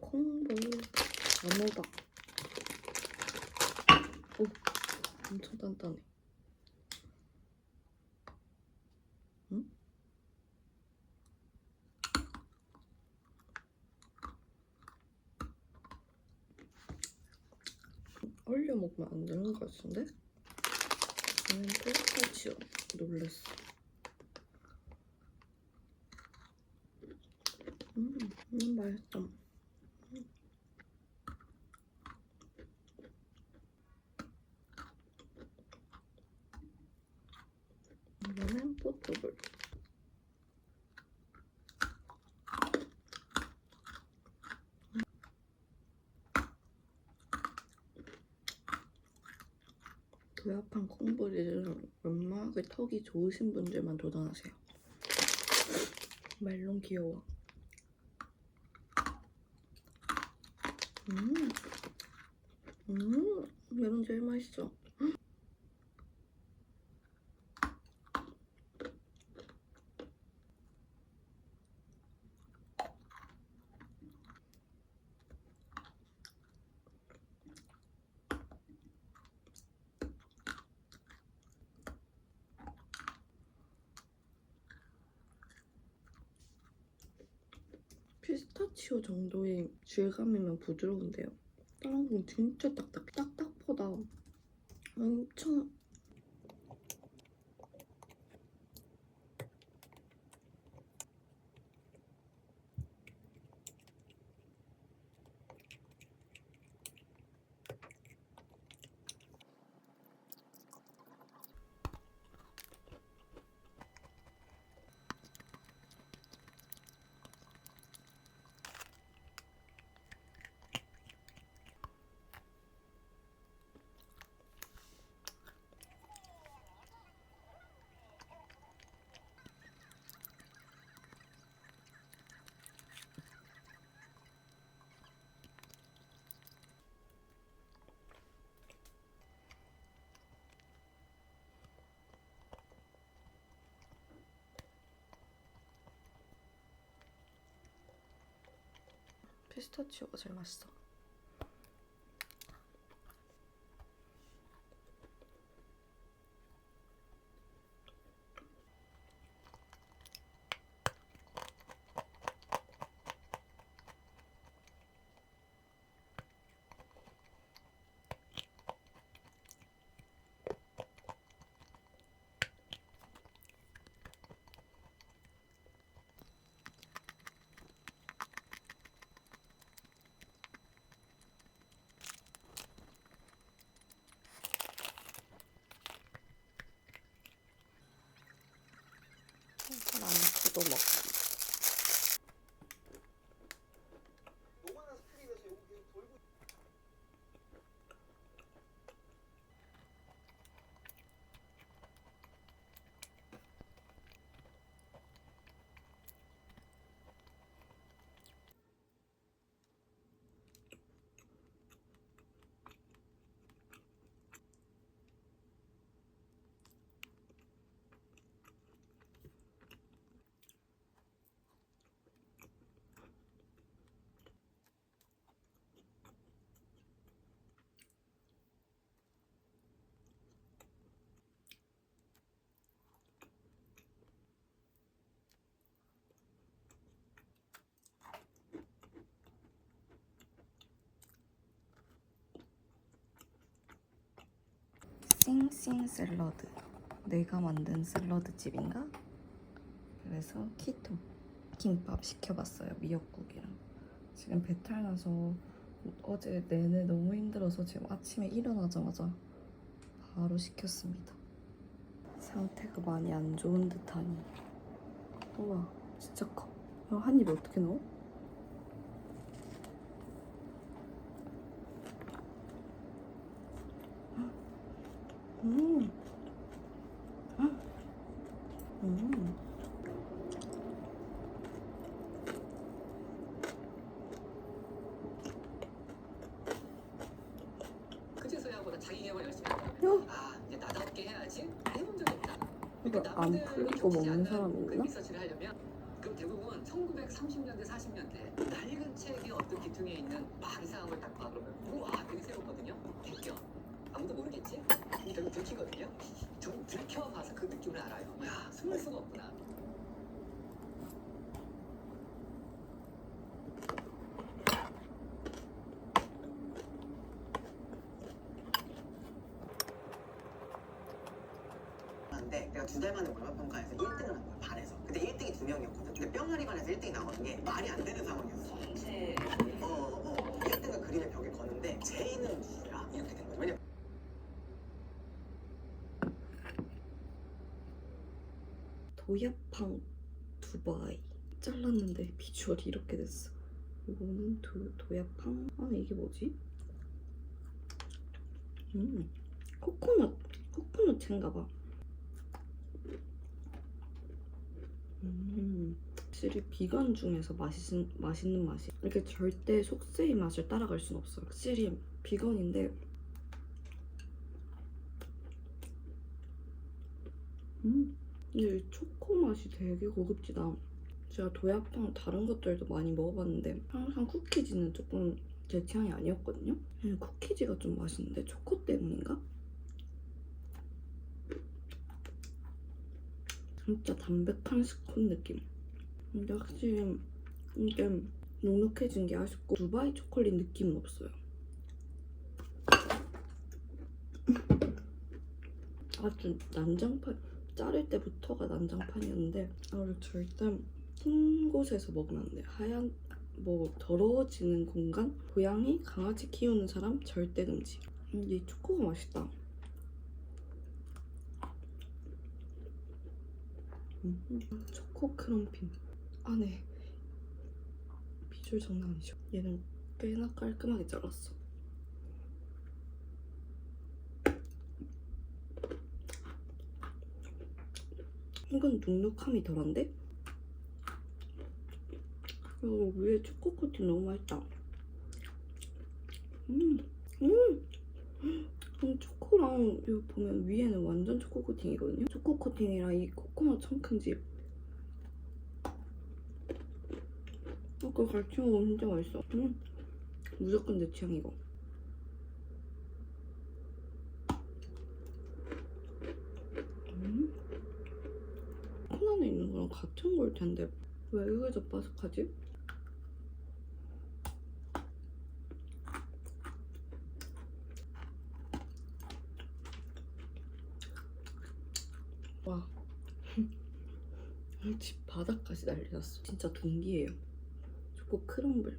콩볼 나노박 오 엄청 단단해. 응? 얼려 먹으면 안 되는 것 같은데? 저는 피스타치오 놀랬어. 음, 음 맛있어. 이거는 포토볼. 도야판 콩보리는 웬만하게 턱이 좋으신 분들만 도전하세요. 멜론 귀여워. 음, 음, 멜론 제일 맛있어. 피스타치오 정도의 질감이면 부드러운데요. 다른 건 진짜 딱딱, 딱딱보다 엄청 피스타치오가 제일 맛있어. 싱싱 샐러드. 내가 만든 샐러드 집인가? 그래서 키토 김밥 시켜봤어요. 미역국이랑. 지금 배탈 나서 어제 내내 너무 힘들어서 지금 아침에 일어나자마자 바로 시켰습니다. 상태가 많이 안 좋은 듯하니. 우와, 진짜 커. 이거 한 입에 어떻게 넣어? 생각보다 자기 개발 열심히 했다면 어? 아 이제 나답게 해야지 해본 적이 없다. 그러니까 안 풀고 먹는 사람이 있나? 리서치를 하려면 그럼 대부분 1930년대 40년대 낡은 책의 어떤 기둥에 있는 막 이상한 걸 닦아 그러면 우와 아, 되게 새롭거든요. 베껴 아무도 모르겠지? 근데 들키거든요. 좀 들켜봐서 그 느낌을 알아요. 야 숨을 수가 없구나. 하는데 내가 두 달 만에 월말평가에서 1등을 한 거야 반에서. 근데 1등이 두 명이었거든. 근데 뿅아리 반에서 1등이 나오는 게 말이 안 되는 상황이었어. 어, 어. 1등은 그림의 벽에 거는데 제이는 누구야? 이렇게 된 거야. 왜냐면 도야팡 두바이. 잘랐는데 비주얼이 이렇게 됐어. 이거는 도, 도야팡 아 이게 뭐지? 음 코코넛. 코코넛 캔가봐 음 확실히 비건 중에서 맛있는, 맛있는 맛이 이렇게 절대 속세의 맛을 따라갈 순 없어요 확실히 비건인데 음 근데 이 초코 맛이 되게 고급지다. 제가 도야빵 다른 것들도 많이 먹어봤는데 항상 쿠키지는 조금 제 취향이 아니었거든요. 음, 쿠키지가 좀 맛있는데 초코 때문인가? 진짜 담백한 스콘 느낌. 근데 확실히 이게 눅눅해진 게 아쉽고 두바이 초콜릿 느낌은 없어요. 아주 난장판 자를 때부터가 난장판이었는데 이거를 절대 흰 곳에서 먹으면 안 돼. 하얀 뭐 더러워지는 공간, 고양이, 강아지 키우는 사람 절대 금지. 이 초코가 맛있다. 음, 초코 크럼핀 안에 비주얼 장난 아니죠? 얘는 꽤나 깔끔하게 잘랐어. 이건 눅눅함이 덜한데? 그리고 위에 초코 코팅 너무 맛있다. 음, 음! 음, 초코랑 이거 보면 위에는 완전 초코 코팅이거든요? 초코 코팅이랑 이 코코넛 청큰집. 아까 같이 먹으면 진짜 맛있어. 음, 무조건 내 취향 이거. 음. 콘 안에 있는 거랑 같은 걸 텐데 왜더 바삭하지? 와. 집 바닥까지 났어. 진짜 동기예요. 초코 크럼블.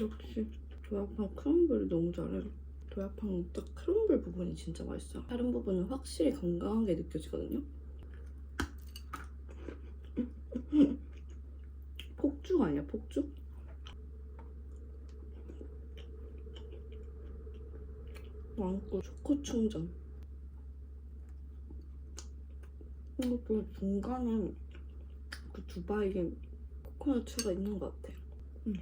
역시 도야빵 크럼블 너무 잘해. 도야빵 딱 크럼블 부분이 진짜 맛있어요. 다른 부분은 확실히 건강하게 느껴지거든요. 폭죽 아니야, 폭죽? 왕꿀 초코 충전. 이것도 중간에 그 두바이에 코코넛추가 있는 것 같아. 음.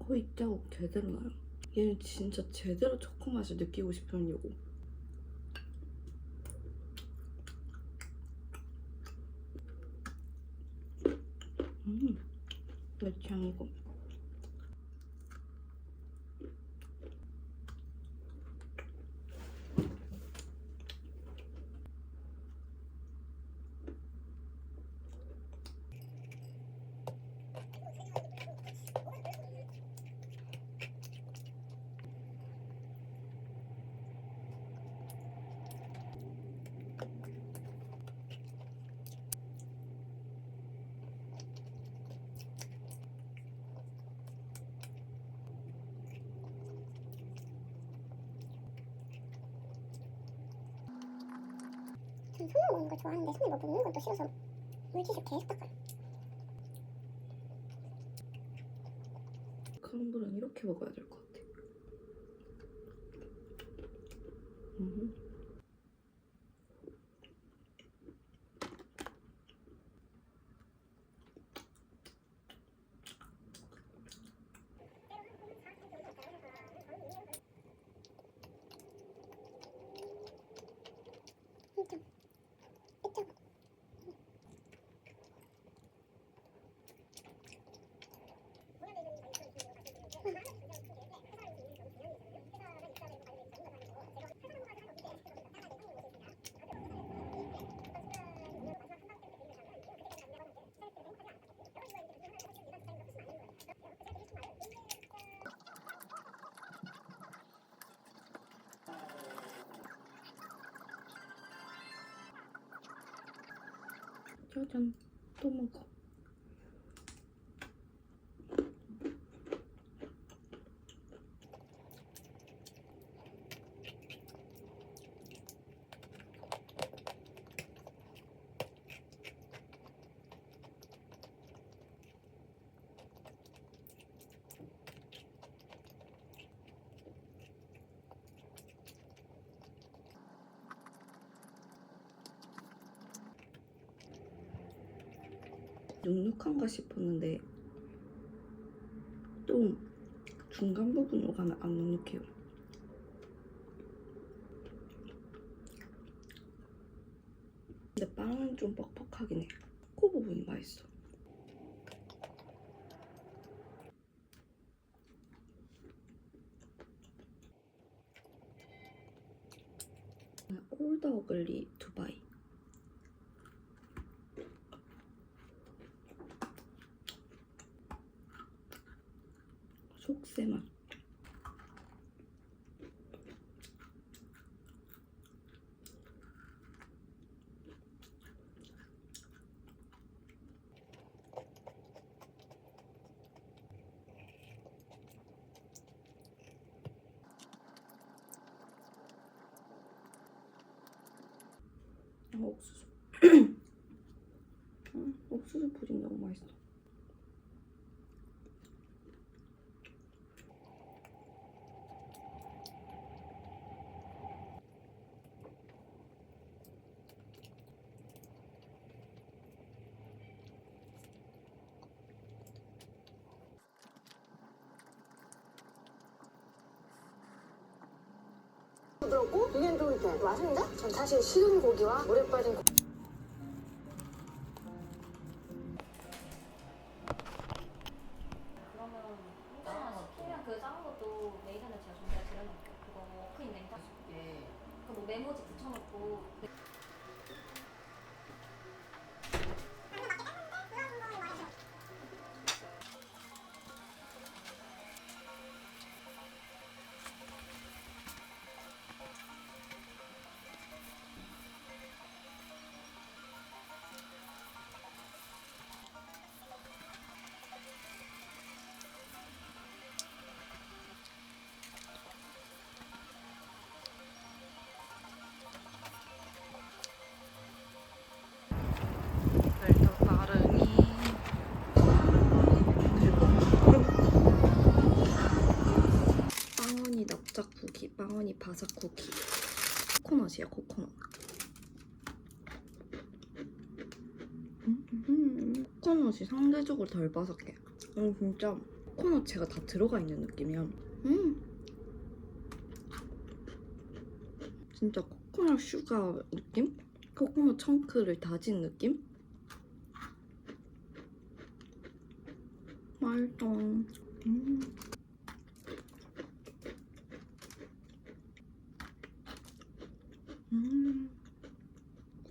거의 자국 제대로 나요. 얘는 진짜 제대로 초코 맛을 느끼고 싶으면 요 거. 음, 내 전 손으로 먹는 걸 좋아하는데 손을 못 먹는 것도 싫어서 물티슈 계속 닦아요. 카롱볼은 이렇게 먹어야 될 것 같아. 음. 한 점. 짜잔 또 먹어 눅눅한가 싶었는데 또 중간 부분으로 가면 안 눅눅해요. 근데 빵은 좀 뻑뻑하긴 해. 코 부분이 맛있어. 올더 어글리 두바이. 속세 맛. 아, 옥수수. 음, 옥수수 푸딩 너무 맛있어. 부드럽고 유연 쫄깃해 맛있는데? 전 사실 식은 고기와 물에 빠진 고... 그 빵원이 바삭 쿠키 코코넛이야 코코넛 음, 코코넛이 상대적으로 덜 바삭해 음, 진짜 코코넛체가 다 들어가 있는 느낌이야 음. 진짜 코코넛 슈가 느낌? 코코넛 청크를 다진 느낌? 맛있어. 음. 음.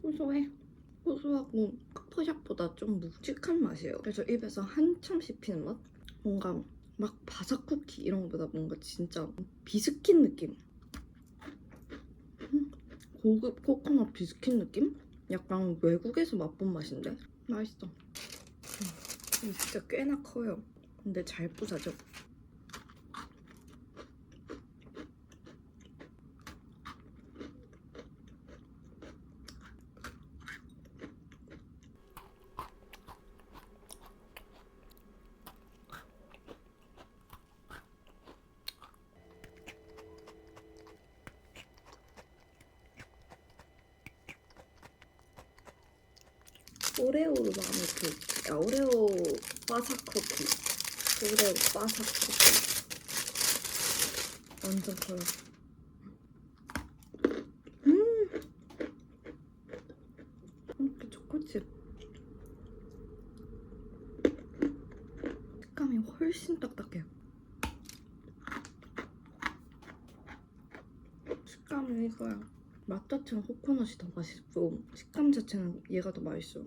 고소해. 고소하고 커피샷보다 좀 묵직한 맛이에요. 그래서 입에서 한참 씹히는 맛? 뭔가 막 바삭 쿠키 이런 것보다 뭔가 진짜 비스킷 느낌. 음. 고급 코코넛 비스킷 느낌? 약간 외국에서 맛본 맛인데? 맛있어. 음, 진짜 꽤나 커요. 근데 잘 부사져. 오레오로 마음에 그 야, 오레오 바삭 쿠키 오레오 바삭 쿠키 완전 커요 음 이렇게 초코칩 식감이 훨씬 딱딱해요 식감은 이거야 맛 자체는 코코넛이 더 맛있고 식감 자체는 얘가 더 맛있어